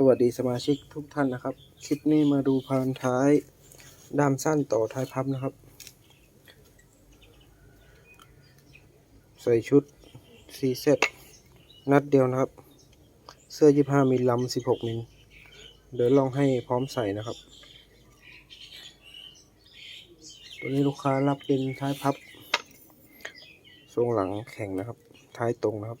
สวัสดีสมาชิกทุกท่านนะครับ คลิปนี้มาดูพานท้ายด้ามสั้นต่อท้ายพับนะครับ ใส่ชุดซีเซตนัดเดียวนะครับ เสื้อ 25 มิลลำ16 มิล เดี๋ยวลองให้พร้อมใส่นะครับ ตัวนี้ลูกค้ารับเป็นท้ายพับ ทรงหลังแข็งนะครับ ท้ายตรงนะครับ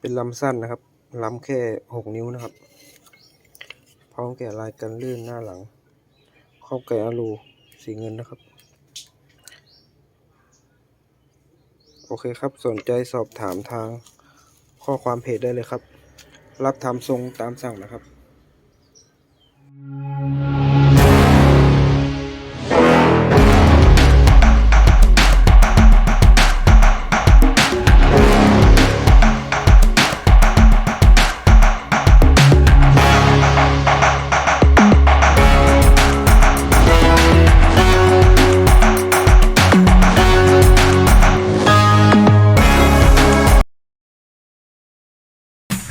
เป็นลำสั้นนะครับลำแค่หกนิ้วนะครับ พร้อมแก่ลายกันลื่นหน้าหลังครอบแก่อลูสีเงินนะครับ โอเคครับสนใจสอบถามทางข้อความเพจได้เลยครับ รับทำทรงตามสั่งนะครับ